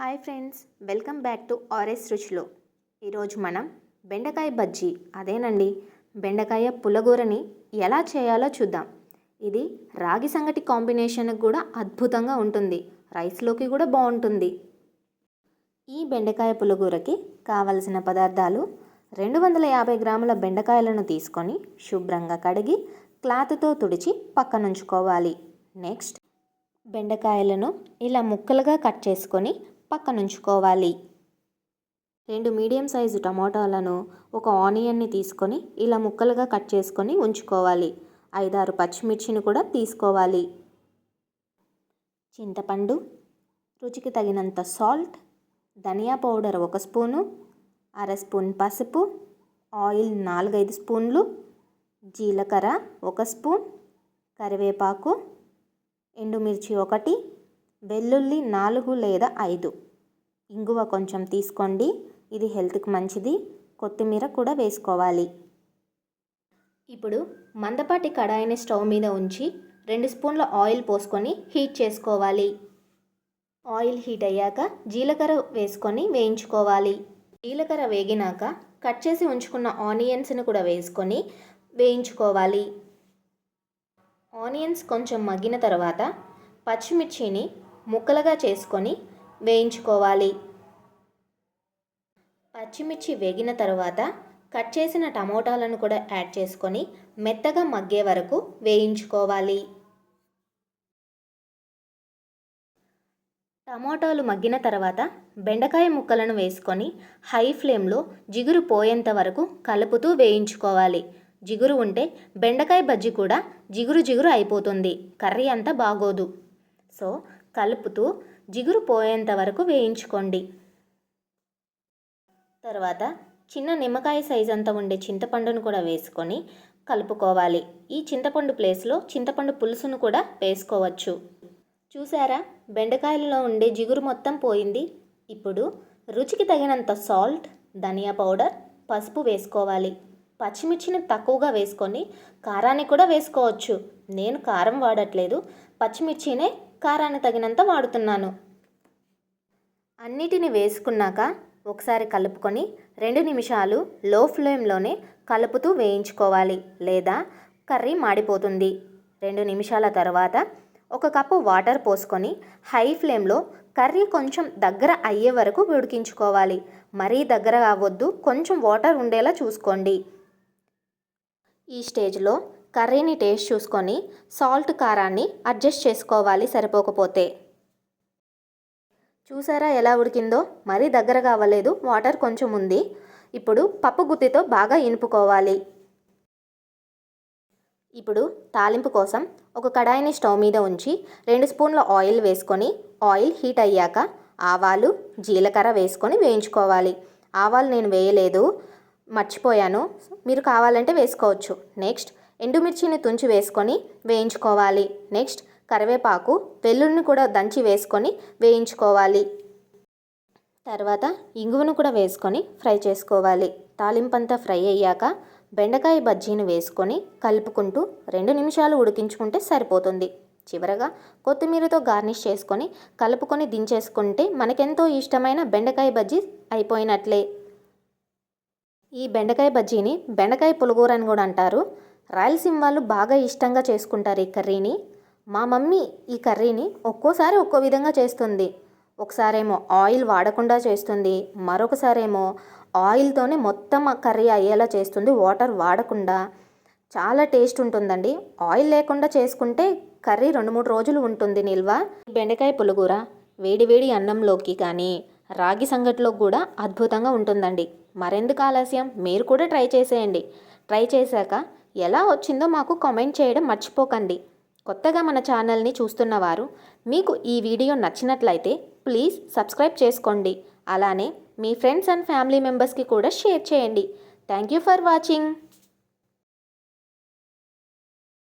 Hi friends welcome back to RS రుచిలో. ఈరోజు మనం బెండకాయ బజ్జీ అదేనండి బెండకాయ పులగూరని ఎలా చేయాలో చూద్దాం. ఇది రాగి సంగటి కాంబినేషన్కి కూడా అద్భుతంగా ఉంటుంది రైస్లోకి కూడా బాగుంటుంది. ఈ బెండకాయ పులగూరకి కావలసిన పదార్థాలు రెండు వందల యాభై గ్రాముల బెండకాయలను తీసుకొని శుభ్రంగా కడిగి క్లాత్తో తుడిచి పక్కనుంచుకోవాలి. నెక్స్ట్ బెండకాయలను ఇలా ముక్కలుగా కట్ చేసుకొని పక్కనుంచుకోవాలి. రెండు మీడియం సైజు టమోటాలను ఒక ఆనియన్ని తీసుకొని ఇలా ముక్కలుగా కట్ చేసుకొని ఉంచుకోవాలి. ఐదారు పచ్చిమిర్చిని కూడా తీసుకోవాలి. చింతపండు రుచికి తగినంత సాల్ట్ ధనియా పౌడర్ ఒక స్పూను అర స్పూన్ పసుపు ఆయిల్ నాలుగైదు స్పూన్లు జీలకర్ర ఒక స్పూన్ కరివేపాకు ఎండుమిర్చి ఒకటి వెల్లుల్లి నాలుగు లేదా ఐదు. ఇంగువ కొంచెం తీసుకోండి. ఇది హెల్త్కి మంచిది. కొత్తిమీర కూడా వేసుకోవాలి. ఇప్పుడు మందపాటి కడాయిని స్టవ్ మీద ఉంచి రెండు స్పూన్ల ఆయిల్ పోసుకొని హీట్ చేసుకోవాలి. ఆయిల్ హీట్ అయ్యాక జీలకర్ర వేసుకొని వేయించుకోవాలి. జీలకర్ర వేగినాక కట్ చేసి ఉంచుకున్న ఆనియన్స్ని కూడా వేసుకొని వేయించుకోవాలి. ఆనియన్స్ కొంచెం మగ్గిన తర్వాత పచ్చిమిర్చిని ముక్కలుగా చేసుకొని వేయించుకోవాలి. పచ్చిమిర్చి వేగిన తర్వాత కట్ చేసిన టమోటాలను కూడా యాడ్ చేసుకొని మెత్తగా మగ్గే వరకు వేయించుకోవాలి. టమోటాలు మగ్గిన తర్వాత బెండకాయ ముక్కలను వేసుకొని హై ఫ్లేమ్లో జిగురు పోయేంత వరకు కలుపుతూ వేయించుకోవాలి. జిగురు ఉంటే బెండకాయ బజ్జి కూడా జిగురు జిగురు అయిపోతుంది. కర్రీ అంతా బాగోదు. సో కలుపుతూ జిగురు పోయేంత వరకు వేయించుకోండి. తర్వాత చిన్న నిమ్మకాయ సైజ్ అంతా ఉండే చింతపండును కూడా వేసుకొని కలుపుకోవాలి. ఈ చింతపండు ప్లేస్లో చింతపండు పులుసును కూడా వేసుకోవచ్చు. చూసారా? బెండకాయలలో ఉండే జిగురు మొత్తం పోయింది. ఇప్పుడు రుచికి తగినంత సాల్ట్ ధనియా పౌడర్ పసుపు వేసుకోవాలి. పచ్చిమిర్చిని తక్కువగా వేసుకొని కారాన్ని కూడా వేసుకోవచ్చు. నేను కారం వాడట్లేదు. పచ్చిమిర్చినే కారాన్ని తగినంత వాడుతున్నాను. అన్నిటిని వేసుకున్నాక ఒకసారి కలుపుకొని రెండు నిమిషాలు లో ఫ్లేమ్లోనే కలుపుతూ వేయించుకోవాలి లేదా కర్రీ మాడిపోతుంది. రెండు నిమిషాల తర్వాత ఒక కప్పు వాటర్ పోసుకొని హై ఫ్లేమ్లో కర్రీ కొంచెం దగ్గర అయ్యే వరకు ఉడికించుకోవాలి. మరీ దగ్గర కావద్దు కొంచెం వాటర్ ఉండేలా చూసుకోండి. ఈ స్టేజ్లో కర్రీని టేస్ట్ చూసుకొని సాల్ట్ కారాన్ని అడ్జస్ట్ చేసుకోవాలి సరిపోకపోతే. చూసారా ఎలా ఉడికిందో? మరీ దగ్గరగా అవ్వలేదు. వాటర్ కొంచెం ఉంది. ఇప్పుడు పప్పు గుత్తితో బాగా ఇనుపుకోవాలి. ఇప్పుడు తాలింపు కోసం ఒక కడాయిని స్టవ్ మీద ఉంచి రెండు స్పూన్ల ఆయిల్ వేసుకొని ఆయిల్ హీట్ అయ్యాక ఆవాలు జీలకర్ర వేసుకొని వేయించుకోవాలి. ఆవాలు నేను వేయలేదు. మర్చిపోయాను. మీరు కావాలంటే వేసుకోవచ్చు. నెక్స్ట్ ఎండుమిర్చిని తుంచి వేసుకొని వేయించుకోవాలి. నెక్స్ట్ కరివేపాకు వెల్లుల్ని కూడా దంచి వేసుకొని వేయించుకోవాలి. తర్వాత ఇంగువను కూడా వేసుకొని ఫ్రై చేసుకోవాలి. తాలింపంతా ఫ్రై అయ్యాక బెండకాయ బజ్జీని వేసుకొని కలుపుకుంటూ రెండు నిమిషాలు ఉడికించుకుంటే సరిపోతుంది. చివరగా కొత్తిమీరతో గార్నిష్ చేసుకొని కలుపుకొని దించేసుకుంటే మనకెంతో ఇష్టమైన బెండకాయ బజ్జీ అయిపోయినట్లే. ఈ బెండకాయ బజ్జీని బెండకాయ పులుగూర అని కూడా అంటారు. రాయలసీమ వాళ్ళు బాగా ఇష్టంగా చేసుకుంటారు ఈ కర్రీని. మా మమ్మీ ఈ కర్రీని ఒక్కోసారి ఒక్కో విధంగా చేస్తుంది. ఒకసారేమో ఆయిల్ వాడకుండా చేస్తుంది. మరొకసారేమో ఆయిల్తోనే మొత్తం కర్రీ అయ్యేలా చేస్తుంది. వాటర్ వాడకుండా. చాలా టేస్ట్ ఉంటుందండి. ఆయిల్ లేకుండా చేసుకుంటే కర్రీ రెండు మూడు రోజులు ఉంటుంది నిల్వ. బెండకాయ పులుగూర వేడి వేడి అన్నంలోకి కానీ రాగి సంగట్లో కూడా అద్భుతంగా ఉంటుందండి. మరెందుకు ఆలస్యం? మీరు కూడా ట్రై చేసేయండి. ట్రై చేశాక ఎలా వచ్చిందో మాకు కామెంట్ చేయడం మర్చిపోకండి. కొత్తగా మన ఛానల్ని చూస్తున్నవారు మీకు ఈ వీడియో నచ్చినట్లయితే ప్లీజ్ సబ్స్క్రైబ్ చేసుకోండి. అలానే మీ ఫ్రెండ్స్ అండ్ ఫ్యామిలీ మెంబర్స్కి కూడా షేర్ చేయండి. Thank you for watching.